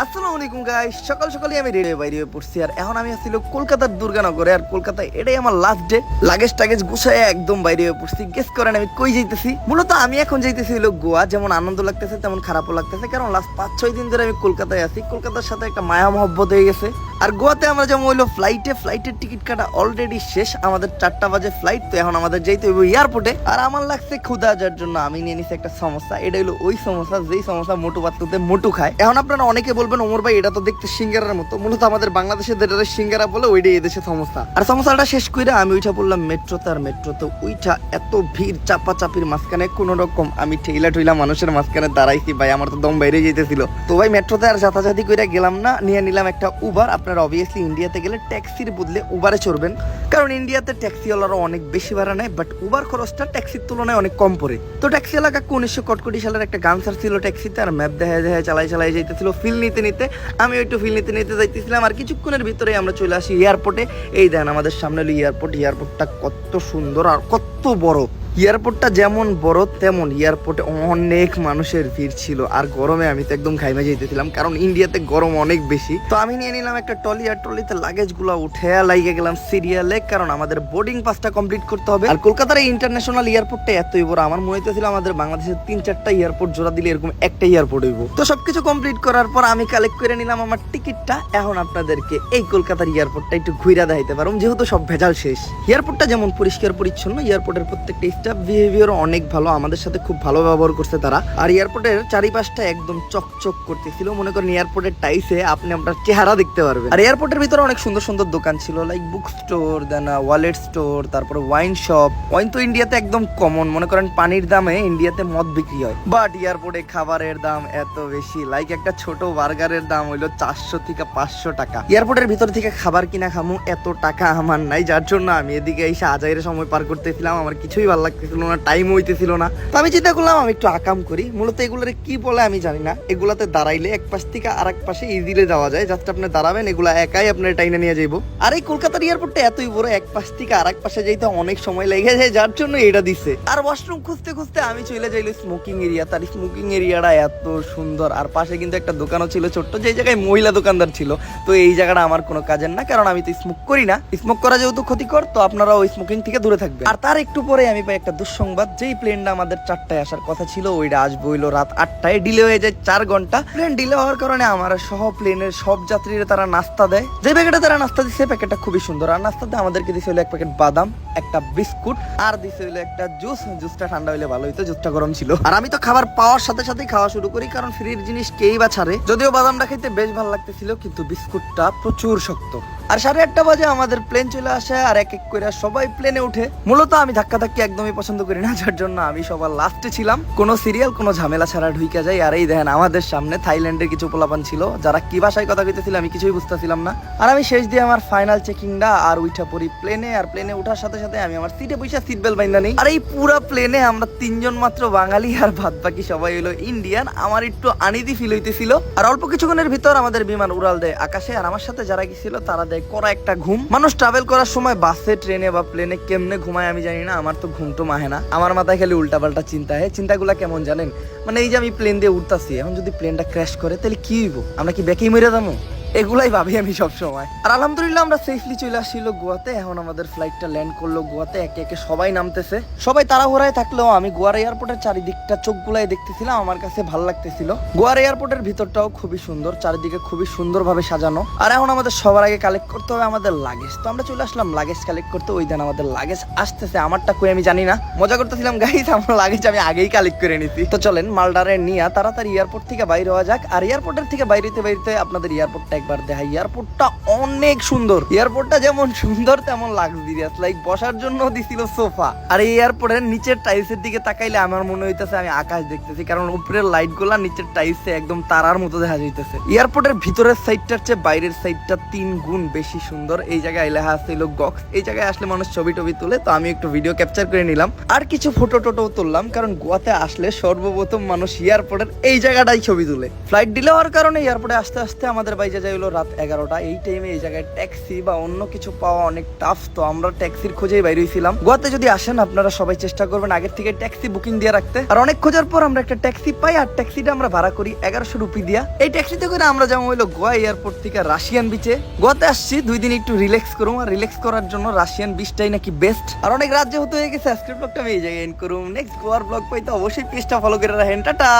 আসসালামু আলাইকুম গাইস সকাল সকালই আমি রেডিও বাইরে হয়ে পড়ছি, আর এখন আমি আসছিল কলকাতার দুর্গানগরে, আর কলকাতায় এটাই আমার লাস্ট ডে লাগেজ টাগেজ গুছায় একদম বাইরে হয়ে পড়ছি। গেস করেন আমি কই যাইতেছি? মূলত আমি এখন যাইতেছি হলো গোয়া। যেমন আনন্দ লাগতেছে, তেমন খারাপও লাগতেছে। কারণ লাস্ট পাঁচ ছয় দিন ধরে আমি কলকাতায় আছি। কলকাতার সাথে একটা মায়া মহব্বত হয়ে গেছে। আর গোয়াতে আমরা যেমন হইল ফ্লাইটে ফ্লাইটের টিকিট কাটা অলরেডি শেষ, আমাদের চারটা বাজে ফ্লাইট তো এখন আমাদের যাইতে হইব এয়ারপোর্টে আর আমার লাগছে ক্ষুদা যার জন্য, আমি নিয়ে নিছি একটা সমস্যা, এটা হলো ওই সমস্যা, যেই সমস্যা মোটু বাচ্চাতে মোটু খায়। এখন আপনারা অনেকে বলবেন, ওমর ভাই, এটা তো দেখতে সিঙ্গারার মতো। মূলত আমাদের বাংলাদেশের যেটা সিঙ্গারা বলে ওইটাই এদেশে সমস্যা। আর সমস্যাটা শেষ করে আমি ওইটা বললাম মেট্রোতে, আর মেট্রোতে ওইটা এত ভিড় চাপা চাপির মাঝখানে কোন রকম আমি ঠেলা ঠইলা মানুষের মাঝখানে দাঁড়াইছি, ভাই, আমার তো দম বাইরে যেতেছিল তো ভাই, মেট্রোতে আর যাতাযাতি করে গেলাম না, নিয়ে নিলাম একটা উবার আপনারা অবভিয়াসলি ইন্ডিয়াতে গেলে ট্যাক্সির বদলে উবারে চড়বেন। কারণ ইন্ডিয়াতে ট্যাক্সিওয়ালারা অনেক বেশি ভাড়া নেয় বাট উবার খরচটা ট্যাক্সির তুলনায় অনেক কম পড়ে। তো ট্যাক্সিওয়ালা এলাকা উনিশশো কটকটি সালের একটা গানসার ছিল ট্যাক্সিতে আর ম্যাপ দেখা দেখা চালাই চালাই যাইতেছিল ফিল নিতে নিতে। আমি একটু ফিল নিতে নিতে যাইতেছিলাম, আর কিছুক্ষণের ভিতরে আমরা চলে আসি এয়ারপোর্টে এই দেন আমাদের সামনে এয়ারপোর্ট এয়ারপোর্টটা কত সুন্দর আর কত বড়। এয়ারপোর্টটা যেমন বড়, তেমন এয়ারপোর্টে অনেক মানুষের ভিড় ছিল। আর গরমে আমি তো একদম খাইমে যেতেছিলাম কারণ ইন্ডিয়াতে গরম অনেক বেশি। তো আমি নিয়ে নিলাম একটা টলি আর টলিতে লাগেজগুলো উঠে লাগিয়ে গেলাম সিরিয়ালে কারণ আমাদের বোর্ডিং পাসটা কমপ্লিট করতে হবে। আর কলকাতার ইন্টারন্যাশনাল এয়ারপোর্টটা এতই বড়, আমার মনে হইতেছিল আমাদের বাংলাদেশের তিন চারটা এয়ারপোর্ট জোড়া দিলে এরকম একটা এয়ারপোর্ট হইব। তো সবকিছু কমপ্লিট করার পর আমি কালেক্ট করে নিলাম আমার টিকিটটা এখন আপনাদেরকে এই কলকাতার এয়ারপোর্টটা একটু ঘুরে দেখাইতে পারুম, যেহেতু সব ভেজাল শেষ। এয়ারপোর্টটা যেমন পরিষ্কার পরিচ্ছন্ন এয়ারপোর্টের প্রত্যেকটা স্টাফ বিহেভিয়ার অনেক ভালো, আমাদের সাথে খুব ভালো ব্যবহার করছে তারা। আর এয়ারপোর্টের চারিপাশটা একদম চকচক করতেছিল, মনে করেন এয়ারপোর্টের টাইসে আপনি আপনার চেহারা দেখতে পারবেন। আর এয়ারপোর্টের ভিতরে অনেক সুন্দর সুন্দর দোকান ছিল like book store then wallet store তারপরে ওয়াইন শপ ওয়াইন তো ইন্ডিয়াতে একদম কমন মনে করেন পানির দামে ইন্ডিয়াতে মদ বিক্রি হয়। বাট এয়ারপোর্টে খাবারের দাম এত বেশি লাইক একটা ছোট বার্গারের দাম হইল চারশো থেকে পাঁচশো টাকা। এয়ারপোর্টের ভিতর থেকে খাবার কিনা খামু, এত টাকা আমার নাই, যার জন্য আমি এদিকে এসে আজাইরে সময় পার করতেছিলাম, আমার কিছুই ভালো লাগতেছিল না টাইম হইতেছিল না। তো আমি চিন্তা করলাম, আমি একটু আকাম করি। মূলত এগুলোর কি বলে আমি জানি না। এগুলাতে দাঁড়াইলে এক পাশ থেকে আর এক পাশে ইজিলে যাওয়া যায়। জাস্ট আপনি দাঁড়াবেন, এগুলা একাই আপনার টাইনে নিয়ে যাইবো। আর এই কলকাতার এয়ারপোর্টটা এতই বড় এক পাশ থেকে আর এক পাশে যাইতে অনেক সময় লেগে যায়, যার জন্য এটা দিছে। আর ওয়াশরুম খুঁজতে খুঁজতে আমি চলে যাইলো স্মোকিং এরিয়া তার স্মোকিং এরিয়াটা এত সুন্দর। আর পাশে কিন্তু একটা দোকানও ছিল ছোট্ট যে জায়গায় মহিলা দোকানদার ছিল। তো এই জায়গাটা আমার কোনো কাজের না, কারণ আমি তো স্মোক করি না। স্মোক করা যেহেতু ক্ষতিকর, তো আপনারা ওই স্মোকিং থেকে দূরে থাকবেন। আর তার একটু পরে আমি পাই একটা দুঃসংবাদ, যেই প্লেনটা আমাদের চারটায় আসার কথা ছিল, ওইটা আসব হইল রাত আটটায়। ডিলে হয়ে যায় চার ঘণ্টা। প্লেন ডিলে হওয়ার কারণে আমার সহ প্লেনের সব যাত্রীরা তারা নাস্তা দেয়। যে প্যাকেটে তারা নাস্তা দিচ্ছে প্যাকেটটা খুবই সুন্দর। আর নাস্তাতে আমাদেরকে দিছে হলো এক প্যাকেট বাদাম, একটা বিস্কুট, আর দিছে হলো একটা জুস জুসটা ঠান্ডা হইলে ভালো হইতো জুসটা গরম ছিল। আর আমি তো খাবার পাওয়ার সাথে সাথেই খাওয়া শুরু করি, কারণ ফ্রির জিনিস কেই বা ছাড়ে। যদিও বাদামটা খেতে বেশ ভালো লাগতেছিল, কিন্তু বিস্কুটটা প্রচুর শক্ত। আর সাড়ে আটটা বাজে আমাদের প্লেন চলে আসে আর এক এক করে সবাই প্লেনে উঠে। মূলত আমি ধাক্কা ধাক্কি একদমই পছন্দ করি না, যার জন্য আমি সবার লাস্টে ছিলাম। কোনো সিরিয়াল কোনো ঝামেলা ছাড়া ঢুইকা যায় আর এই দেখেন, আমাদের সামনে থাইল্যান্ডের কিছু পোলাপান ছিল, যারা কি ভাষায় কথা কইতেছিল আমি কিছুই বুঝতেছিলাম না। আর আমি শেষ দিয়ে আমার ফাইনাল চেকিংটা আর উঠা পড়ি প্লেনে আর প্লেনে ওঠার সাথে সাথে আমি আমার সিটে বসে সিট বেল্ট বাইন্দা নেই। আর এই পুরো প্লেনে আমরা তিনজন মাত্র বাঙালি আর ভাত বাকি সবাই হলো ইন্ডিয়ান আমার একটু আনিদি ফিল হইতেছিল। আর অল্প কিছুক্ষণের ভিতর আমাদের বিমান উড়াল দেয় আকাশে। আর আমার সাথে যারা গেছিল, তারা দেয় করা একটা ঘুম। মানুষ ট্রাভেল করার সময় বাসে ট্রেনে বা প্লেনে কেমনে ঘুমায় আমি জানি না, আমার তো ঘুম তো মাহে না। আমার মাথায় খালি উল্টাপাল্টা চিন্তা হয় চিন্তাগুলা কেমন জানেন? মানে এই যে আমি প্লেন দিয়ে উঠতাছি, এখন যদি প্লেনটা ক্র্যাশ করে, তাহলে কি হইব? আমরা কি ব্যাকেই মরে যাব? এগুলাই ভাবি আমি সব সময় আর আলহামদুলিল্লাহ আমরা সেফলি চলে আসছিল গোয়াতে। এখন আমাদের ফ্লাইটটা ল্যান্ড করল গোয়াতে। একে একে সবাই নামতেছে। সবাই তাড়াহুড়ায় থাকলেও আমি গোয়ার এয়ারপোর্টের চারিদিকটা চোখ গুলাই দেখতেছিলাম। আমার কাছে ভালো লাগতেছিল। গোয়ার এয়ারপোর্টের ভিতরটাও খুবই সুন্দর, চারিদিকে খুবই সুন্দরভাবে সাজানো। আর এখন আমাদের সবার আগে কালেক্ট করতে হবে আমাদের লাগেজ তো আমরা চলে আসলাম লাগেজ কালেক্ট করতে। ওই দিন আমাদের লাগেজ আসতেছে। আমারটা কই আমি জানি না। মজা করতেছিলাম গাইজ আমার লাগেজ আমি আগেই কালেক্ট করে নিছি। তো চলেন, মালডারে নিয়ে তাড়াতাড়ি এয়ারপোর্ট থেকে বাইরে হওয়া যাক। আর এয়ারপোর্টের থেকে বাইরেতে বাইরেতে আপনাদের এয়ারপোর্টটা একবার দেখাই। এয়ারপোর্টটা অনেক সুন্দর। এয়ারপোর্টটা যেমন সুন্দর, তেমন লাক্সারিয়াস লাইক বসার জন্য দিছিল সোফা। আর এই এয়ারপোর্টের নিচের টাইলসের দিকে তাকাইলে আমার মনে হইতেছে আমি আকাশ দেখতেছি। কারণ উপরের লাইটগুলা নিচের টাইলসে একদম তারার মতো দেখা যাইতেছে। এয়ারপোর্টের ভিতরের সাইডটার চেয়ে বাইরের সাইডটা তিন গুণ বেশি সুন্দর। এই জায়গায় লেখা আছে হলো গক্স এই জায়গায় আসলে মানুষ ছবি টবি তুলে, তো আমি একটু ভিডিও ক্যাপচার করে নিলাম। আর কিছু ফটো টোটো তুললাম, কারণ গোয়াতে আসলে সর্বপ্রথম মানুষ এয়ারপোর্টের এই জায়গাটাই ছবি তুলে। ফ্লাইট ডিলে হওয়ার কারণে এয়ারপোর্টে আসতে আসতে আমাদের বাইজে হলো রাত এগারোটা। এই টাইমে এই জায়গায় ট্যাক্সি বা অন্য কিছু পাওয়া অনেক টাফ তো আমরা ট্যাক্সির খোঁজেই বাইরে হয়েছিলাম গোয়াতে যদি আসেন, আপনারা সবাই চেষ্টা করবেন আগের থেকে ট্যাক্সি বুকিং দিয়ে রাখতে। আর অনেক খোঁজার পর আমরা একটা ট্যাক্সি পাই আর ট্যাক্সিটা আমরা ভাড়া করি এগারোশো রুপি দিয়া। এই ট্যাক্সিতে করে আমরা যেমন হইল গোয়া এয়ারপোর্ট থেকে রাশিয়ান বিচে গোয়াতে আসছি, দুই দিন একটু রিল্যাক্স করুম। আর রিল্যাক্স করার জন্য রাশিয়ান বিচটাই নাকি বেস্ট আর অনেক রাজ্য হতে হয়ে গেছে, আজকের ব্লগটা আমি এই জায়গায় এন্ড করুম। নেক্সট গোয়ার ব্লগ পাই তো অবশ্যই পেজটা ফলো করে রাখেন। টাটা!